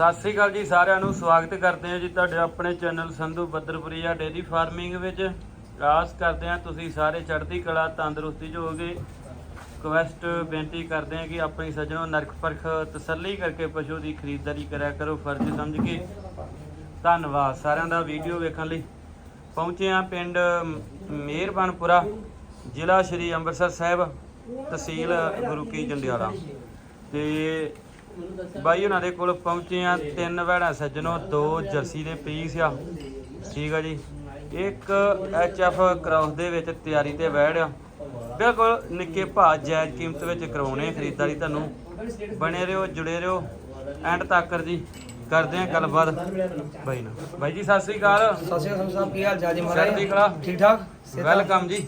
ਸਤਿ ਸ੍ਰੀ ਅਕਾਲ ਜੀ, ਸਾਰਿਆਂ ਨੂੰ ਸਵਾਗਤ ਕਰਦੇ ਹਾਂ ਜੀ ਤੁਹਾਡੇ ਆਪਣੇ channel Sandhu Badarpuria dairy farming ਵਿੱਚ। ਆਸ ਕਰਦੇ ਹਾਂ ਤੁਸੀਂ ਸਾਰੇ ਚੜ੍ਹਦੀ ਕਲਾ, ਤੰਦਰੁਸਤੀ 'ਚ ਹੋਗੇ ਕੁਐਸਟ ਬੇਨਤੀ ਕਰਦੇ ਹਾਂ ਕਿ ਆਪਣੀ ਸੱਜਣੋ ਨਰਕ ਪਰਖ ਤਸੱਲੀ ਕਰਕੇ ਪਸ਼ੂ ਦੀ ਖਰੀਦਦਾਰੀ ਕਰਿਆ ਕਰੋ, ਫਰਜ਼ ਸਮਝ ਕੇ। ਧੰਨਵਾਦ ਸਾਰਿਆਂ ਦਾ ਵੀਡੀਓ ਵੇਖਣ ਲਈ। ਪਹੁੰਚੇ ਹਾਂ ਪਿੰਡ ਮਿਹਰਬਾਨਪੁਰਾ, ਜ਼ਿਲ੍ਹਾ ਸ਼੍ਰੀ ਅੰਮ੍ਰਿਤਸਰ ਸਾਹਿਬ, ਤਹਿਸੀਲ ਗੁਰੂ ਕੀ ਜੰਡਿਆਲਾ। ਤੇ ਬਾਈ ਉਹਨਾਂ ਦੇ ਕੋਲ ਪਹੁੰਚੇ ਆ ਤਿੰਨ ਵੈੜਾਂ ਸੱਜਣੋ ਦੋ ਜਰਸੀ ਦੇ ਪੀਸ ਆ। ਠੀਕ ਆ ਜੀ। ਇੱਕ ਐਫ ਕ੍ਰਾਸ ਦੇ ਵਿੱਚ ਤਿਆਰੀ ਤੇ ਵੈੜ ਆ। ਬਿਲਕੁਲ ਨਿੱਕੇ ਭਾਅ ਜਾਇਜ਼ ਕੀਮਤ ਵਿੱਚ ਕਰਵਾਉਣੇ ਖਰੀਦਦਾਰੀ ਤੁਹਾਨੂੰ। ਬਣੇ ਰਹੋ ਜੁੜੇ ਰਹੋ। ਐਂਡ ਤੱਕਰ ਜੀ ਕਰਦੇ ਆ ਗੱਲਬਾਤ। ਬਾਈ ਨਾਲ ਬਾਈ ਜੀ ਸਤਿ ਸ੍ਰੀ ਅਕਾਲ। ਸਤਿ ਸ਼੍ਰੀ ਅਕਾਲ ਸਾਹਿਬ ਕੀ ਹਾਲ ਚਾਲ ਜੀ ਕਲਾ। ਠੀਕ ਠਾਕ? ਵੈਲਕਮ ਜੀ।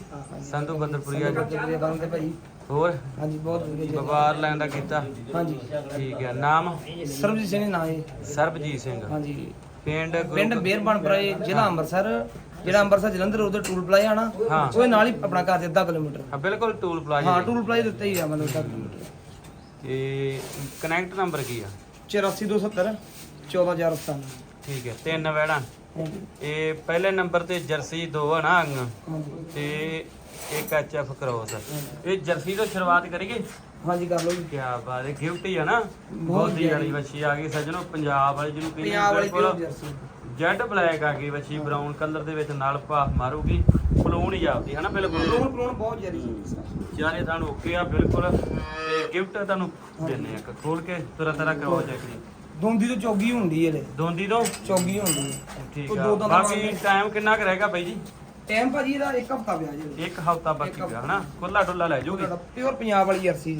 ਸੰਧੂ ਬੰਦਰਪੁਰੀਆ ਜੀ। ਜੀ ਬੰਦੇ ਭਾਈ। ਹੋਰ? ਹਾਂਜੀ ਬਹੁਤ ਵਧੀਆ ਵਪਾਰ ਲੈਣ ਦਾ ਕੀਤਾ? ਹਾਂਜੀ। ਠੀਕ ਹੈ ਨਾਮ? ਸਰਬਜੀਤ ਸਿੰਘ ਨਾਂ ਹੈ ਸਰਬਜੀਤ ਸਿੰਘ। ਹਾਂਜੀ। ਪਿੰਡ ਗੁਰੂ- ਪਿੰਡ ਬੇਰਬਨਪੁਰਾ ਇਹ ਜ਼ਿਲ੍ਹਾ ਅੰਮ੍ਰਿਤਸਰ। ਜਿਹੜਾ ਅੰਮ੍ਰਿਤਸਰ ਜਲੰਧਰ ਉਹਦੇ ਟੂਲ ਪਲਾਜ਼ਾ ਆ ਨਾ ਹਾਂ। ਉਹਦੇ ਨਾਲ ਹੀ ਆਪਣਾ ਘਰ ਦੇ ਅੱਧਾ ਕਿਲੋਮੀਟਰ। ਹਾਂ ਬਿਲਕੁਲ ਟੂਲ ਹਾਂ। ਟੂਲ ਪਲਾਜ਼ਾ ਦੇ ਉੱਤੇ ਹੀ ਆ ਮਤਲਬ ਅੱਧਾ ਕਿਲੋਮੀਟਰ। ਤੇ ਕਨੈਕਟ ਨੰਬਰ ਕੀ ਆ? 84270 14097 ਠੀਕ ਹੈ ਤਿੰਨ ਵੈੜਾਂ ਹਾਂਜੀ। ਇਹ ਪਹਿਲੇ ਨੰਬਰ ਤੇ ਜਰਸੀ ਦੋ ਆ ਨਾ ਅੰਗ। ਹਾਂਜੀ। ਤੇ ਇੱਕ ਐਚਐਫ ਕ੍ਰੋਸ। ਇਹ ਜਰਸੀ ਤੋਂ ਸ਼ੁਰੂਆਤ ਕਰੀਏ? ਹਾਂਜੀ ਕਰ ਲਓ ਜੀ। ਕੀ ਬਾਤ ਹੈ ਗਿਫਟ ਹੀ ਆ ਨਾ। ਬੋਦੀ ਵਾਲੀ ਵੱਛੀ ਆ ਗਈ ਸੱਜਣੋ ਪੰਜਾਬ ਵਾਲੀ ਜਿਹਨੂੰ ਕਹਿੰਦੇ ਪੰਜਾਬ ਵਾਲੀ ਬਿਲਕੁਲ ਜਰਸੀ? ਜੈਡ ਬਲੈਕ ਆ ਗਈ ਵੱਛੀ ਬਰਾਊਨ ਕਲਰ ਦੇ ਵਿੱਚ ਨਾਲ ਭਾਫ ਮਾਰੂਗੀ। ਪਲੂਣ ਹੀ ਆਪਦੀ ਹਨਾ ਬਿਲਕੁਲ? ਪਲੂਣ ਪਲੂਣ ਬਹੁਤ ਜ਼ਿਆਦਾ ਸੀ ਚਾਰੇ ਤੁਹਾਨੂੰ ਓਕੇ ਆ ਬਿਲਕੁਲ। ਤੇ ਗਿਫਟ ਤੁਹਾਨੂੰ ਦਿੰਨੇ ਆ ਖੋਲ ਕੇ ਤੁਰਾ ਤਰਾ ਕਰਵਾ ਚੱਕਰੀ ਦੋਂਦੀ ਤੋਂ ਚੌਗੀ ਹੁੰਦੀ ਇਹਦੇ। ਦੋਂਦੀ ਤੋਂ? ਚੌਗੀ ਹੁੰਦੀ ਹੈ। ਠੀਕ ਆ। ਦੋ ਦੰਦਾਂ ਬਾਕੀ ਵਾਲੀ। ਟਾਈਮ ਕਿੰਨਾ ਕੁ ਰਹੇਗਾ ਬਾਈ ਜੀ? ਟਾਈਮ ਭਾਜੀ ਇਹਦਾ ਇੱਕ ਹਫਤਾ ਪਿਆ ਜੀ। ਇੱਕ ਹਫਤਾ ਬਾਕੀ ਪਿਆ ਹਨਾ? ਖੁੱਲਾ ਡੁੱਲਾ ਲੈ ਜਾਊਗੀ ਪਿਓਰ ਪੰਜਾਬ ਵਾਲੀ ਜਰਸੀ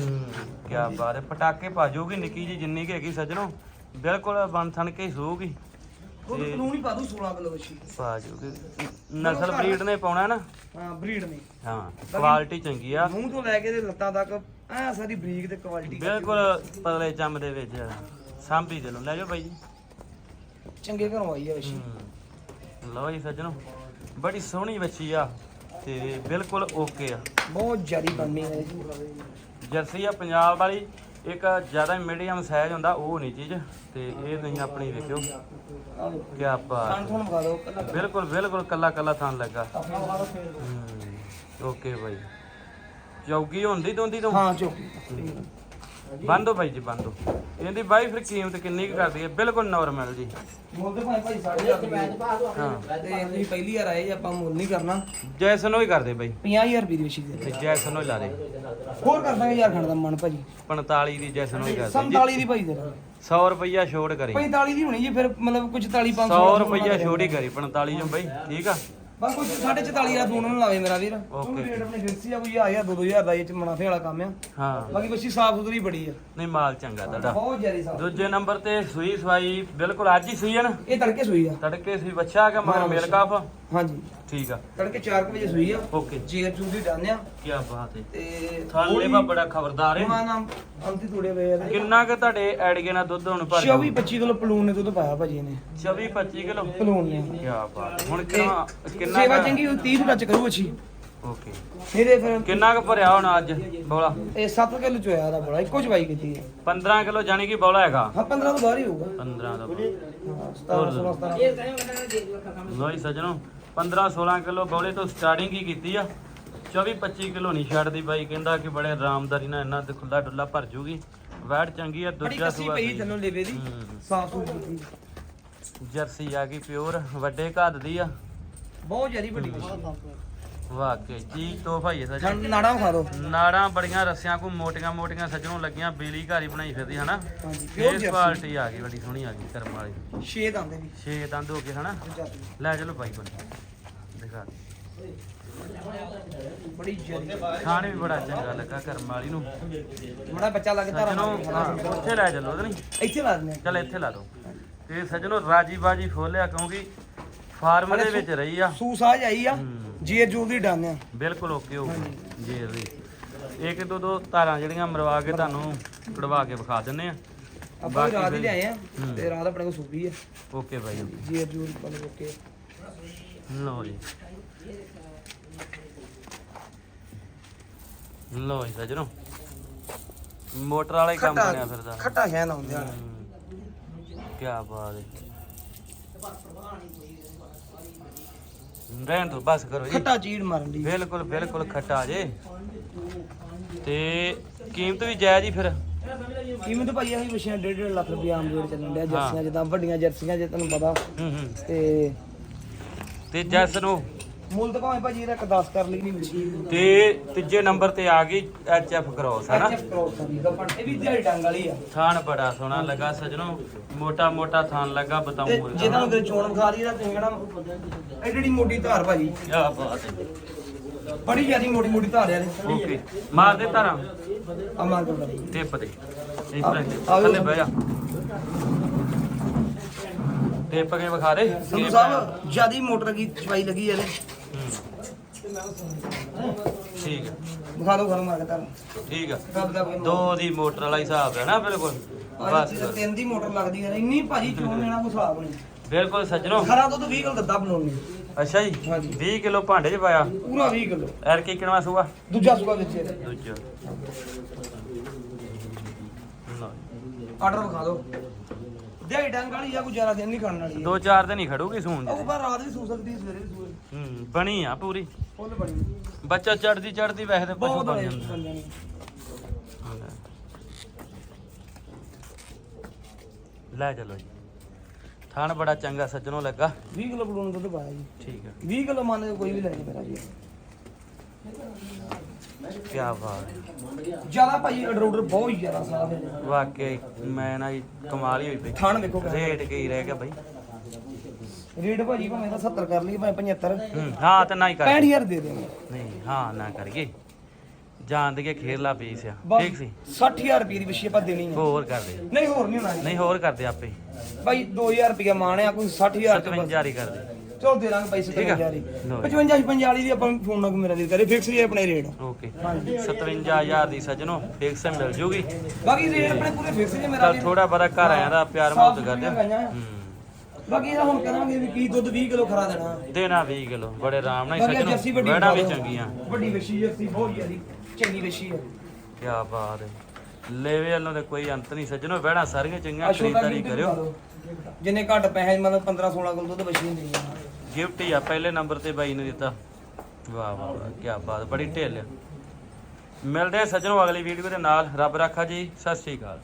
ਕੀ ਬਾਤ ਹੈ। ਪਟਾਕੇ ਪਾ ਜਾਊਗੀ ਨਿੱਕੀ ਜੀ ਜਿੰਨੀ ਕਿ ਹੈਗੀ ਸੱਜਣੋ। ਬਿਲਕੁਲ ਬਣ ਥਣ ਕੇ ਸੂਗੀ ਉਹ ਤੇ- ਕਾਨੂੰਨ ਹੀ ਪਾ ਦੂ 16 ਕਿਲੋ ਵੱਛੀ ਪਾ ਜਾਊਗੀ ਨਸਲ ਬਰੀਡ ਨੇ ਪਾਉਣਾ ਨਾ? ਹਾਂ ਬਰੀਡ ਨੇ। ਹਾਂ ਕੁਆਲਿਟੀ ਚੰਗੀ ਆ। ਮੂੰਹ ਤੋਂ ਲੈ ਕੇ ਤੇ ਲੱਤਾਂ ਤੱਕ ਐ ਸਾਰੀ ਬਰੀਕ ਤੇ ਕੁਆਲਿਟੀ ਬਿਲਕੁਲ ਪਤਲੇ ਚੰਮ ਦੇ ਵਿੱਚ। ਸਾਂਭੀ ਦੇ ਲਓ ਲੈ ਜਾਓ ਬਾਈ ਜੀ। ਚੰਗੇ ਘਰੋਂ ਆਈ ਆ ਵੱਛੀ ਹਮ। ਲਓ ਜੀ ਸੱਜਣੋ ਬੜੀ ਸੋਹਣੀ ਬੱਚੀ ਆ ਤੇ ਬਿਲਕੁਲ ਓਕੇ ਆ। ਬਹੁਤ ਜਾਰੀ ਬਣਨੀ ਹੈ ਜੀ। ਜਰਸੀ ਆ ਪੰਜਾਬ ਵਾਲੀ ਇੱਕ ਜ਼ਿਆਦਾ ਮੀਡੀਅਮ ਸਾਈਜ਼ ਹੁੰਦਾ ਉਹ ਨਹੀਂ ਚੀਜ਼ ਤੇ ਇਹ ਤੁਸੀਂ ਆਪਣੀ ਵੇਖਿਓ ਕੀ ਖਾਣ ਬਾਤ ਥੋਣ ਖਾ ਦੋ ਕੱਲਾ ਬਿਲਕੁਲ ਬਿਲਕੁਲ ਕੱਲਾ ਕੱਲਾ ਥਾਂ ਲੱਗਾ। ਹਮ, ਓਕੇ ਬਾਈ। ਚੌਗੀ ਹੁੰਦੀ ਦੋਂਦੀ ਤੋਂ? ਹਾਂ ਚੋਕੀ ਬੰਦੋ ਬਾਈ ਜੀ ਬੰਦੋ ਇਹਦੀ ਬਾਈ ਫਿਰ ਕੀਮਤ ਕਿੰਨੀ ਕੁ ਕਰਦੀ ਹੈ? ਬਿਲਕੁਲ ਨਾਰਮਲ ਜੀ। ਬੋਲਦੇ ਭਾਈ ਭਾਈ ਸਾਡੇ ਹਜ਼ਾਰ ਰੁਪਏ ਹਾਂ। ਤੇ ਤੁਸੀਂ ਪਹਿਲੀ ਵਾਰ ਆਏ ਜੀ, ਆਪਾਂ ਮੁੱਲ ਨਹੀਂ ਕਰਨਾ। ਜੈਸਨੋ ਹੀ ਕਰਦੇ ਬਾਈ। 50000 ਰੁਪਏ ਦੀ ਦੇ ਤੇ ਜੈਸਨੋ ਹੀ ਲਾ ਦੇ। ਹੋਰ ਕਰ ਦਾਂਗੇ ਯਾਰ ਖਣ ਦਾ ਮਨ ਭਾਜੀ। 45 ਦੀ ਜੈਸਨੋ ਹੀ ਕਰਦੇ। 47 ਦੀ ਭਾਈ ਦੇ। 100 ਰੁਪਈਆ ਛੋੜ ਕਰੀ। 45 ਦੀ ਹੋਣੀ ਜੀ ਫਿਰ ਮਤਲਬ ਕੁਝ 44 500 100 ਰੁਪਈਆ ਛੋੜ ਹੀ ਕਰੀ 45 ਚੋਂ ਬਈ ਠੀਕ ਆ? ਬਸ ਕੁਝ 44 ਦਾ ਫੋਨ ਨੂੰ ਲਾਵੇ ਮੇਰਾ ਵੀਰ। ਓਕੇ। ਉਹ ਰੇਟ ਆਪਣੇ ਫਿਕਸ ਆ ਕੋਈ 1000 2000 ਦਾ ਇਹ ਚ ਮੁਨਾਫੇ ਵਾਲਾ ਕੰਮ ਆ। ਹਾਂ। ਬਾਕੀ ਬੱਚੀ ਸਾਫ਼ ਸੁਥਰੀ ਬੜੀ ਆ। ਨਹੀਂ ਮਾਲ ਚੰਗਾ ਤੁਹਾਡਾ। ਬਹੁਤ ਜ਼ਿਆਦਾ ਸਾਫ਼ ਦੂਜੇ ਨੰਬਰ ਤੇ ਸੂਈ ਸਵਾਈ ਬਿਲਕੁਲ ਅੱਜ ਹੀ ਸੂਈ ਹੈ ਨਾ? ਇਹ ਤੜਕੇ ਸੂਈ ਆ। ਤੜਕੇ ਸੂਈ ਬੱਚਾ ਕਿ ਮਗਰ ਮੇਲ ਕਾਫ। ਹਾਂਜੀ। ਠੀਕ ਆ। ਤੜਕੇ 4 ਵਜੇ ਸੂਈ ਆ। ਓਕੇ। ਜੇਰ ਚੂ ਦੀ ਡਾਨਿਆ ਕੀ ਬਾਤ ਹੈ। ਤੇ ਥਾਲੇ ਬਾ ਬੜਾ ਖਬਰਦਾਰ ਹੈ। ਮਾਂ ਨਾਮ ਅੰਤੀ ਤੋੜੇ ਵੇ ਆ ਕਿੰਨਾ ਕਿ ਤੁਹਾਡੇ ਐਡਗੇ ਨਾਲ ਦੁੱਧ ਹੁਣ ਭਰ 24 25 ਕਿਲੋ ਪਲੂਨ ਨੇ ਦੁੱਧ ਪਾਇਆ ਭਾਜੀ ਇਹਨੇ। 24 25 ਕਿਲੋ? ਪਲੂਨ ਨੇ। ਕੀ ਬਾਤ ਹੁਣ ਤੇ ਕਿੰਨਾ ਕਿੰਨਾ ਸੇਵਾ ਚੰਗੀ 30 ਨੂੰ ਟੱਚ ਕਰੂ ਅੱਛੀ ਓਕੇ। ਇਹਦੇ ਫਿਰ ਕਿੰਨਾ ਕੁ ਭਰਿਆ ਹੁਣ ਅੱਜ ਬੋਲਾ? ਇਹ 7 ਕਿਲੋ ਚ ਹੋਇਆ ਦਾ ਬੜਾ ਇੱਕੋ ਚਵਾਈ ਕੀਤੀ ਹੈ। 15 ਕਿਲੋ ਜਾਨੀ ਕਿ ਬੋਲਾ ਹੈਗਾ? ਹਾਂ 15 ਤੋਂ ਬਾਹਰ ਹੀ ਹੋਊਗਾ। 15 ਦਾ ਹਾਂ 17 16 17 ਲੋਈ ਸਜਣੋ 15 16 ਕਿਲੋ ਬੌਲੇ ਤੋਂ ਸਟਾਰਟਿੰਗ ਹੀ ਕੀਤੀ ਆ। 24 25 ਕਿਲੋ ਨਹੀਂ ਛੱਡਦੀ ਬਾਈ ਕਹਿੰਦਾ ਕਿ ਬੜੇ ਆਰਾਮਦਾਰੀ ਨਾਲ ਇਹਨਾਂ ਤੇ ਖੁੱਲਾ ਡੁੱਲਾ ਭਰ ਜੂਗੀ। ਵੈਟ ਚੰਗੀ ਆ ਬੜੀ ਦੂਜਾ ਕੱਸੀ ਸੂਆ ਪਈ ਲੇਵੇ ਦੀ। ਸਾਫ਼ ਸੁਥਰੀ ਜਰਸੀ ਆ ਗਈ ਪਿਓਰ ਵੱਡੇ ਘੱਦ ਦੀ ਆ। ਬਹੁਤ ਜ਼ਿਆਦੀ ਵੱਡੀ ਵਾਕਈ ਜੀ ਤੋਹਫਾ ਹੀ ਹੈ ਸਜਣ ਨਾੜਾ ਖਾ ਦੋ ਨਾੜਾਂ ਬੜੀਆਂ ਰੱਸਿਆਂ ਕੋ ਮੋਟੀਆਂ ਮੋਟੀਆਂ ਸਜਣੋਂ ਲੱਗੀਆਂ ਬੀਲੀ ਘਾਰੀ ਬਣਾਈ ਫਿਰਦੀ ਹਨਾ? ਹਾਂਜੀ ਪਿਓਰ ਇਹ ਜਰਸੀ ਕੁਆਲਿਟੀ ਆ ਗਈ ਬੜੀ ਸੋਹਣੀ ਆ ਗਈ ਕਰਮ ਵਾਲੀ। ਛੇ ਦੰਦ ਵੀ ਛੇ ਦੰਦ ਹੋ ਗਏ ਹਨਾ? ਜਾਤੀ। ਲੈ ਚਲੋ ਬਾਈ ਕੋਲ। ਦਿਖਾ ਬੜੀ ਜ਼ਿਆਦੀ ਖਾਣੇ ਵੀ ਬੜਾ ਚੰਗਾ ਲੱਗਾ ਕਰਮ ਵਾਲੀ ਨੂੰ। ਬੜਾ ਬੱਚਾ ਲੱਗਦਾ ਸਜਣੋ ਹਾਂ, ਉੱਥੇ ਲੈ ਚੱਲੋ ਉਹਦੇ ਨਹੀਂ ਇੱਥੇ ਲਾ ਦਿੰਦੇ ਚੱਲ ਇੱਥੇ ਲਾ ਦੋ ਤੇ ਸਜਣੋ ਰਾਜੀ ਬਾਜੀ ਫੋਲਿਆ ਕਿਉਂਕਿ ਫਾਰਮ ਦੇ ਵਿੱਚ ਰਹੀ ਆ। ਸੂ ਸਾਜ ਆਈ ਆ। ਜੇਰ ਜੂਰ ਦੀ ਡਾਨਿਆ ਬਿਲਕੁਲ ਓਕੇ ਹੋ ਗਈ ਜੀ ਜੀ। ਇੱਕ ਦੋ ਦੋ ਧਾਰਾਂ ਜਿਹੜੀਆਂ ਮਰਵਾ ਕੇ ਤੁਹਾਨੂੰ ਕਢਵਾ ਕੇ ਵਿਖਾ ਦਿੰਨੇ ਆ। ਆਪਾਂ ਰਾਤ ਹੀ ਲਿਆਏ ਆ। ਤੇ ਰਾਤ ਆਪਣੇ ਕੋਲ ਸੂਬੀ ਆ। ਓਕੇ ਬਾਈ ਜੇਰ ਜੂਰ ਮਤਲਬ ਓਕੇ। ਲਓ ਜੀ। ਲਓ ਜੀ ਸਜਣੋ। ਮੋਟਰ ਵਾਲਾ ਕੰਮ ਬਣਿਆ ਫਿਰਦਾ। ਖੱਟਾ ਸ਼ੈਨ ਆਉਂਦੇ ਆ। ਕੀ ਬਾਤ ਹੈ। ਰਹਿਣ ਦੋ ਬਸ ਕਰੋ ਜੀ। ਖੱਟਾ ਚੀੜ ਮਾਰਨ ਦੀ। ਬਿਲਕੁਲ ਬਿਲਕੁਲ ਖੱਟਾ ਜੇ। ਤੇ ਕੀਮਤ ਵੀ ਜਾਇਜ਼ ਹੀ ਫਿਰ। ਕੀਮਤ ਭਾਈ ਆਹੀ ਵਿਸ਼ਿਆਂ 1.5 ਲੱਖ ਰੁਪਏ ਆਮ ਰੇਟ ਚੱਲਣ ਡਿਆ ਜਰਸੀਆਂ ਜਿੱਦਾਂ ਵੱਡੀਆਂ ਜਰਸੀਆਂ ਜੇ ਤੁਹਾਨੂੰ ਪਤਾ। ਹੂੰ ਹੂੰ। ਤੇ ਤੇ ਜੈਸ ਨੂੰ ਮੁੱਲ ਤਾਂ ਭਾਵੇਂ ਭਾਜੀ ਇਹਦਾ ਇੱਕ 10 ਕਰ ਲਈ ਨਹੀਂ ਮਿਲਦੀ। ਤੇ ਤੀਜੇ ਨੰਬਰ ਤੇ ਆ ਗਈ ਐਚ ਐਫ ਕ੍ਰੋਸ ਹੈ ਨਾ? ਐਚਐਫ ਕ੍ਰੋਸ ਕਰ ਲਈ ਗੱਪਣ ਇਹ ਵੀ ਦਿਹਾੜੀ ਡੰਗ ਵਾਲੀ ਆ। ਥਾਨ ਬੜਾ ਸੋਹਣਾ ਲੱਗਾ ਸਜਣੋ ਮੋਟਾ ਮੋਟਾ ਥਾਨ ਲੱਗਾ ਤੇ ਬਤਾਉਂ ਜੇ ਤੁਹਾਨੂੰ ਕਿਤੇ ਚੋਣ ਵਿਖਾ ਦੀ ਤਾਂ ਤੁਸੀਂ ਕਹਣਾ ਐਡੀ ਮੋਟੀ ਧਾਰ ਭਾਜੀ। ਕੀ ਬਾਤ ਹੈ। ਬੜੀ ਜ਼ਿਆਦੀ ਮੋਟੀ ਮੋਟੀ ਧਾਰ ਆ ਇਹਦੀ। ਓਕੇ ਮਾਰ ਦੇ ਧਾਰਾਂ। ਆ ਮਾਰ ਟਿਪ ਦੇ। ਇਸ ਤਰ੍ਹਾਂ ਦੇ। ਆ- ਆ ਥੱਲੇ ਬਹਿ ਜਾ। ਟਿਪ ਕੇ ਵਿਖਾ ਦੇ। ਸੰਧੂ ਸਾਹਿਬ ਜਿਆਦੀ ਮੋਟਰ ਕੀ ਚਵਾਈ ਲੱਗੀ ਇਹਦੇ। ਹੂੰ। ਠੀਕ ਹੈ ਦਿਓ ਘਰੋਂ ਮਾਰ ਕੇ ਧਾਰ ਠੀਕ ਹੈ ਰੱਬ ਦਾ ਕੋਈ ਦੋ ਦੀ ਮੋਟਰ ਵਾਲਾ ਹਿਸਾਬ ਹੈ ਨਾ ਬਿਲਕੁਲ। ਬਸ ਬਸ। ਤਿੰਨ ਦੀ ਮੋਟਰ ਲੱਗਦੀ ਹੈ ਇੰਨੀ ਭਾਜੀ ਚੋਣ ਲੈਣਾ ਕੋਈ ਹਿਸਾਬ ਨਹੀਂ। ਬਿਲਕੁਲ ਸੱਜਣੋ। ਖਰਾ ਦੁੱਧ 20 ਕਿਲੋ ਦਿੱਤਾ ਬਣਾਉਣੀ ਅੱਛਾ ਜੀ ਹਾਂਜੀ। 20 ਕਿਲੋ ਭਾਂਡੇ 'ਚ ਪਾਇਆ। ਪੂਰਾ 20 ਕਿਲੋ। ਐਰ ਕੀ ਕਿਣਵਾ ਸੂਆ? ਦੂਜਾ ਸੁਗਾ ਵਿੱਚ ਇਹਦੇ ਦੂਜਾ। ਆਰਡਰ ਵਿਖਾ ਦਿਓ। ਦਿਹਾੜੀ ਡੰਗ ਵਾਲੀ ਆ ਕੋਈ ਜ਼ਿਆਦਾ ਦਿਨ ਨਹੀਂ ਖਾਣ ਵਾਲੀ ਆ। ਦੋ ਚਾਰ ਦਿਨ ਹੀ ਖੜੂਗੀ ਸੂਣ ਉਹ ਪਰ ਰਾਤ ਵੀ ਸੂ ਸਕਦੀ ਸਵੇਰੇ ਵੀ ਸੂਏ ਹੂੰ ਬਣੀ ਆ ਪੂਰੀ। ਫੁੱਲ ਬਣੀ ਬੱਚਾ ਚੜਦੀ ਚੜਦੀ ਵੈਸੇ ਤੇ ਪਸ਼ੂ ਬਹੁਤ ਬਣ ਬੜੇ ਜਾਂਦਾ ਬੰਦਿਆਂ ਨੇ ਲੈ ਚਲੋ ਜੀ। ਥਾਣ ਬੜਾ ਚੰਗਾ ਸੱਜਣੋਂ ਲੱਗਾ। 20 ਕਿਲੋ ਬਲੂਨ ਦੁੱਧ ਪਾਇਆ ਜੀ। ਠੀਕ ਹੈ 20 ਕਿਲੋ ਮੰਨ ਕੇ ਕੋਈ ਵੀ ਲੈ ਜੇ ਮੇਰਾ ਜੀ ਕੀ ਬਾਤ। ਹੈ ਜ਼ਿਆਦਾ ਭਾਈ ਅਡਰ ਬਹੁਤ ਹੀ ਜ਼ਿਆਦਾ ਸਾਫ਼ ਹੈ। ਵਾਕਈ ਮੈਂ ਨਾ ਜੀ ਕਮਾਲ ਹੀ ਹੋਈ ਪਈ। ਥਾਣ ਕਿਆ। ਰੇਟ ਕੀ ਰਹਿ ਗਿਆ ਬਈ? ਰੇਟ ਭਾਜੀ ਭਾਵੇਂ ਤਾਂ 70 ਕਰ ਲਈ ਭਾਵੇਂ 75 ਹੂੰ ਹਾਂ ਤੇ ਨਾ ਹੀ ਕਰ 65000 ਦੇ ਦੇਵਾਂਗੇ ਨਹੀਂ ਹਾਂ ਨਾ ਕਰੀਏ। ਜਾਣ ਦੇ ਖੇਰਲਾ ਪੀਸ ਆ। ਬਸ ਠੀਕ ਸੀ? 60000 ਰੁਪਏ ਦੀ ਵਿਸ਼ੇ ਆਪਾਂ ਦੇਣੀ ਹੈ ਹੋਰ ਕਰ ਦੇ। ਨਹੀਂ ਹੋਰ ਨਹੀਂ ਹੋਣਾ ਜੀ। ਨਹੀਂ ਹੋਰ ਕਰਦੇ ਆਪੇ। ਭਾਈ 2000 ਰੁਪਏ ਮਾਣਿਆ ਕੋਈ 60000 ਚ 57 ਹੀ ਕਰ ਦੇ। ਚਲੋ ਦੇ ਦਾਂਗੇ ਪੈਸੇ ਠੀਕ ਆ। 55000 ਲਓ ਜੀ। 55 55 ਦੀ ਆਪਾਂ ਨੂੰ ਫੋਨ ਨਾਲ ਮੇਰਾ ਦੇ ਕਰੇ ਫਿਕਸ ਹੀ ਆਪਣੇ ਰੇਟ ਓਕੇ। ਹਾਂਜੀ 57000 ਦੀ ਸੱਜਣੋ ਫਿਕਸ ਮਿਲ ਜੂਗੀ। ਬਾਕੀ ਰੇਟ ਆਪਣੇ ਪੂਰੇ ਫਿਕਸ ਜੇ ਮੇਰਾ ਤਾਂ ਥੋੜਾ ਬੜਾ ਘਰ ਆਇਆ ਦਾ ਪਿਆਰ ਮੁਹੱਬਤ ਕਰਦੇ ਬਾਕੀ ਇਹਦਾ ਹੁਣ ਕਰਾਂਗੇ ਵੀ ਕੀ ਦੁੱਧ 20 ਕਿਲੋ ਖਰਾ ਦੇਣਾ। ਦੇਣਾ 20 ਕਿਲੋ ਬੜੇ ਆਰਾਮ ਨਾਲ ਹੀ ਸੱਜਣੋ ਵੜਾ ਵੀ। ਚੰਗੀਆਂ। ਵੱਡੀ ਵਸ਼ੀ ਜਰਸੀ ਬਹੁਤ ਜ਼ਿਆਦੀ ਚੰਗੀ ਵਸ਼ੀ ਹੈ ਕੀ ਬਾਤ ਹੈ। ਲੈਵੇ ਵੱਲੋਂ ਤੇ ਕੋਈ ਅੰਤ ਨਹੀਂ ਸੱਜਣੋ ਵੜਾ ਸਾਰੀਆਂ ਚੰਗੀਆਂ ਖਰੀਦਦਾਰੀ ਕਰਿਓ। ਜਿੰਨੇ ਘੱਟ ਪੈਸੇ ਮਤਲਬ 15 16 ਕਿਲੋ ਦੁੱਧ ਵਸ਼ੀ ਹੁੰਦੀ ਹੈ ਗਿਫਟ ਹੀ ਆ, ਪਹਿਲੇ ਨੰਬਰ ਤੇ ਬਾਈ ਨੇ ਦਿੱਤਾ। ਵਾਹ ਵਾਹ ਵਾਹ, ਕੀ ਬਾਤ, ਬੜੀ ਢਿੱਲ ਮਿਲਦੇ ਆ ਸੱਜਣੋ ਅਗਲੀ ਵੀਡੀਓ ਦੇ ਨਾਲ। ਰੱਬ ਰਾਖਾ ਜੀ, ਸਤਿ ਸ਼੍ਰੀ ਅਕਾਲ।